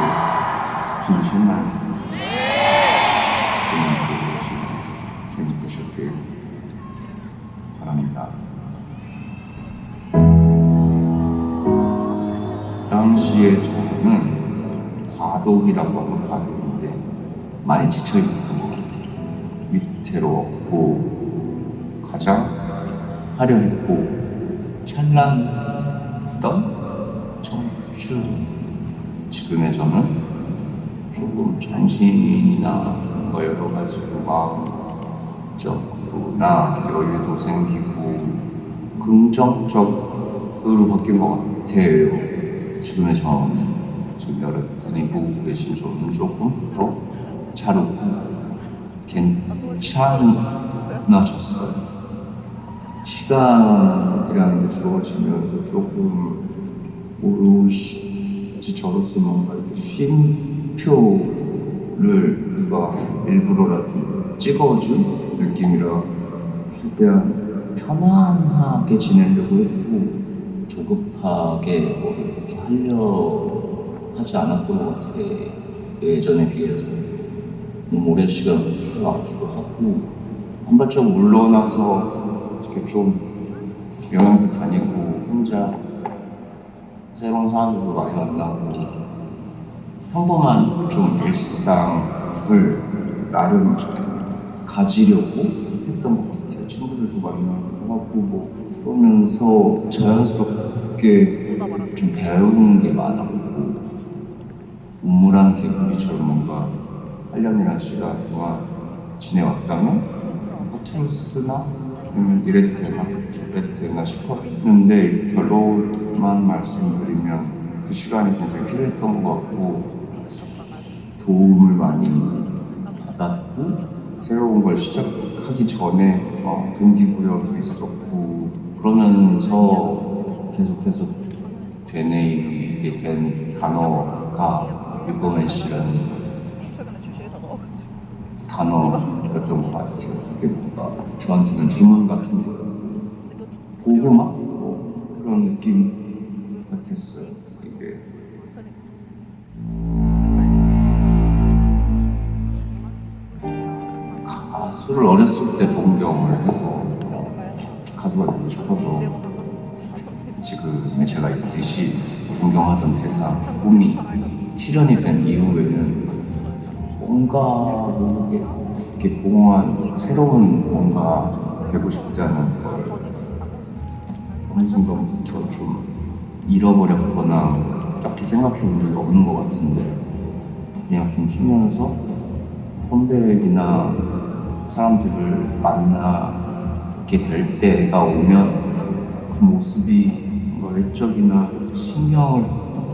네. 그 비준만 되는 줄 모르겠어요. 재밌으셨길 바랍니다. 당시에 저는 과독이라고 하면 과독인데 많이 지쳐 있었던 것 같아요. 위태롭고 가장 화려했고 찬란했던 청춘 지금의 저는 조금 정신이나 뭐 여러 가지로 마음적으로나 여유도 생기고 긍정적으로 바뀐 것 같아요. 지금의 저는 지금 여러분이 보고 계신 저는 조금 더잘 웃고 괜찮아졌어요. 시간이라는 게 주어지면서 조금 오롯이 저로서 뭔가 이렇게 쉼표를 누가 일부러라도 찍어준 느낌이라 최대한 편안하게 지내려고 했고 조급하게 뭐를 이렇게 하려 하지 않았던 것 같아 예전에 비해서. 너무 오랜 시간 해왔기도 하고 한 발짝 물러나서 이렇게 좀 여행도 다니고 혼자 새로운 사람들도 많이 만나고 평범한 좀 일상을 나름 가지려고 했던 것 같아요. 친구들도 만나기도 하고 뭐 그러면서 자연스럽게 좀 배우는 게 많았고 우물한 개구리처럼 뭔가 8년이라는 시간 동안 지내왔다면 허투루스나 음, 이래도 되나 저래도 되나 싶었는데 결론만 말씀드리면 그 시간이 굉장히 필요했던 것 같고 도움을 많이 받았고 새로운 걸 시작하기 전에 어, 동기부여도 있었고 그러면서 계속해서 되뇌이게 된 단어가 유범의 씨라는 넣어 단어였던 것 같아요. 그게 뭔가 저한테는 주문 같은 거 고구마 뭐 그런 느낌 같았어요. 이게 가수를 어렸을 때 동경을 해서 가수가 되고 싶어서 지금의 제가 있듯이 동경하던 대사 꿈이 실현이 된 이후에는 뭔가 모르게 이렇게 공허한 새로운 뭔가 되고 싶다는 걸 어느 순간부터 좀 잃어버렸거나 딱히 생각해 본 적이 없는 것 같은데 그냥 좀 쉬면서 선배이나 사람들을 만나게 될 때가 오면 그 모습이 뭔가 외적이나 신경을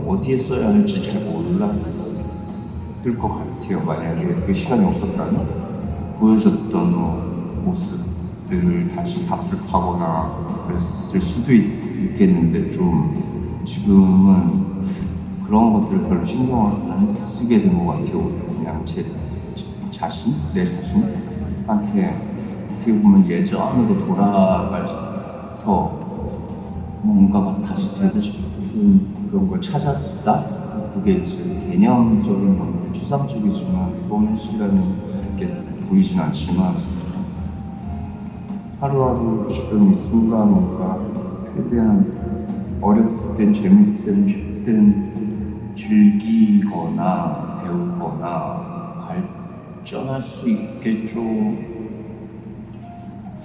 어디에 써야 할지 잘 몰랐을 것 같아요. 만약에 그 시간이 없었다면 보여줬던 어, 모습들을 다시 답습하거나 그랬을 수도 있- 있겠는데 좀 지금은 그런 것들을 별로 신경을 안 쓰게 된 것 같아요. 그냥 제 자신, 내 자신한테 어떻게 보면 예전으로 돌아가서 뭔가가 다시 되고 싶은 그런 걸 찾았다? 그게 이제 개념적인 건데 추상적이지만 이번 시간은 보이진 않지만 하루하루 지금 이 순간 뭔가 최대한 어렵든 재밌든 쉽든 즐기거나 배우거나 발전할 수 있게 좀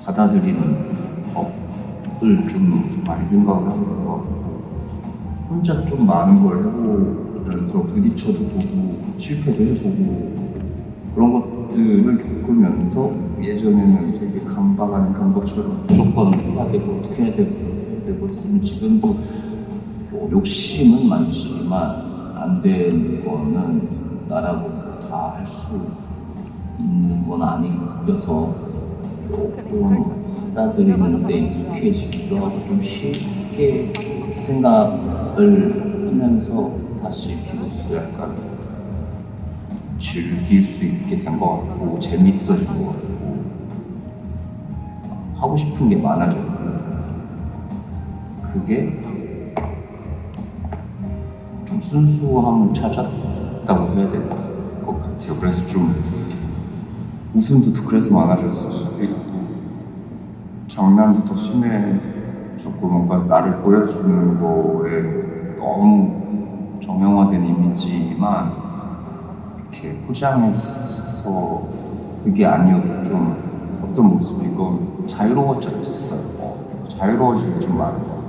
받아들이는 법을 좀 많이 생각을 하는 것 같아요. 혼자 좀 많은 걸 해보면서 부딪혀도 보고 실패도 해보고 그런 것들을 겪으면서 예전에는 되게 강박 아닌 강박처럼 무조건 해야 되고 어떻게 해야 되고 저렇게 해야 되고 했으면 지금도 뭐 욕심은 많지만 안 되는 거는 나라고 다 할 수 있는 건 아니어서 조금 받아들이는 데 익숙해지기도 하고 좀 쉽게 생각을 하면서 다시 비로소 약간 즐길 수 있게 된 것 같고 재밌어진 것 같고 하고 싶은 게 많아졌고 그게 좀 순수함을 찾았다고 해야 될 것 같아요. 그래서 좀 웃음도 더 그래서 많아졌을 수도 있고 장난도 더 심해졌고 뭔가 나를 보여주는 거에 너무 정형화된 이미지만 이렇게 포장해서 그게 아니어도 좀 어떤 모습이건 자유로워졌었어요. 어, 자유로워질 줄 알고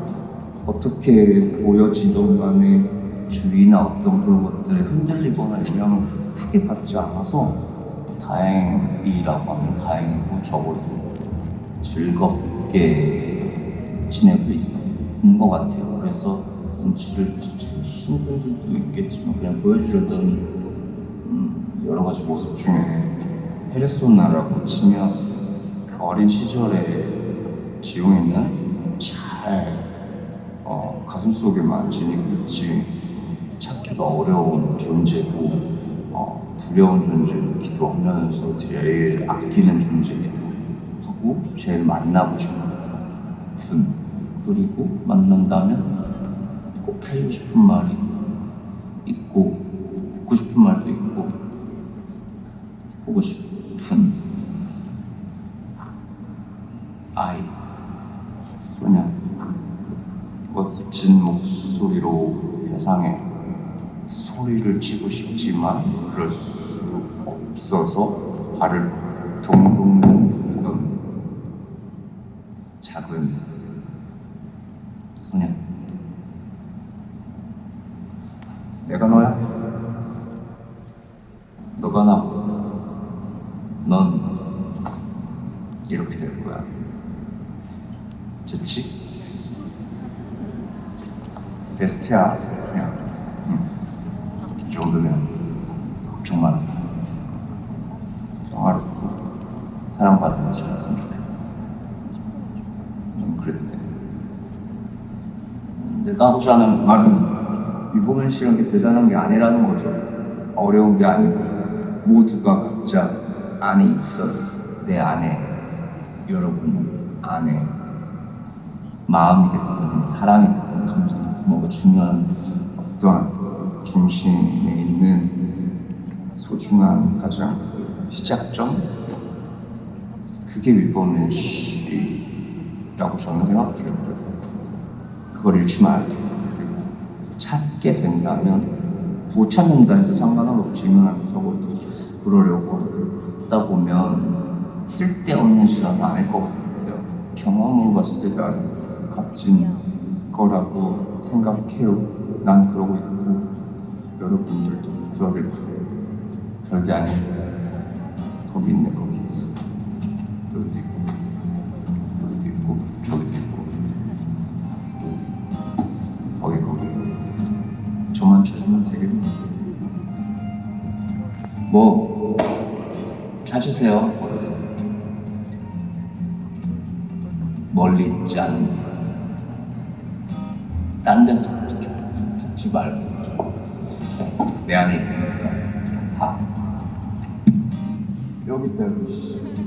어떻게 보여지던 간에 주위나 어떤 그런 것들에 흔들리거나 영향을 크게 받지 않아서 다행이라고 하면 다행이고 적어도 즐겁게 지내고 있는 것 같아요. 그래서 눈치를 채신 분들도 있겠지만 그냥 보여주려던 음, 여러 가지 모습 중에 페르소나라고 치면 그 어린 시절에 지용이는 잘 어, 가슴 속에만 지니고 있지 찾기가 어려운 존재고 어, 두려운 존재이기도 하면서 제일 아끼는 존재이기도 하고 제일 만나고 싶은 분 그리고 만난다면 꼭 해주고 싶은 말이 있고 듣고 싶은 말도 있고 보고 싶은 아이. 소년 멋진 목소리로 세상에 소리를 치고 싶지만 그럴 수 없어서 발을 동동동 구르던 작은 소년 내가 너야. 너가 나 넌 이렇게 될 거야. 좋지? 베스트야. 그냥. 응. 이 정도면 걱정 마라 평화롭고 사랑받는 집이었으면 좋겠다. 좀 그래도 돼. 내가 하고자 하는 말은 유보면 씨란 게 대단한 게 아니라는 거죠. 어려운 게 아니고 모두가 각자 안에 있어요 내 안에 여러분 안에. 마음이 됐든 사랑이 됐든 됐든 뭐가 중요한 어떠한 중심에 있는 소중한 가장 그 시작점? 그게 씨라고 저는 생각해요. 그래서 그걸 잃지 마세요. 찾게 된다면 못 찾는다 해도 상관은 없지만 적어도 그러려고 하다 보면 쓸데없는 시간은 아닐 것 같아요. 경험으로 봤을 때 난 값진 거라고 생각해요. 난 그러고 있고 여러분들도 그러길 바래요. 별게 아닌데 거기 있네 거기 있어. 여기도 있고 여기도 있고 저기도 있고. 거기 거기. 저만 찾으면 되겠네. 뭐 찾으세요. 멀리 있지 않은 딴 데서 찾지 말고. 내 안에 있으니까. 다. 여기 있다 여기 씨.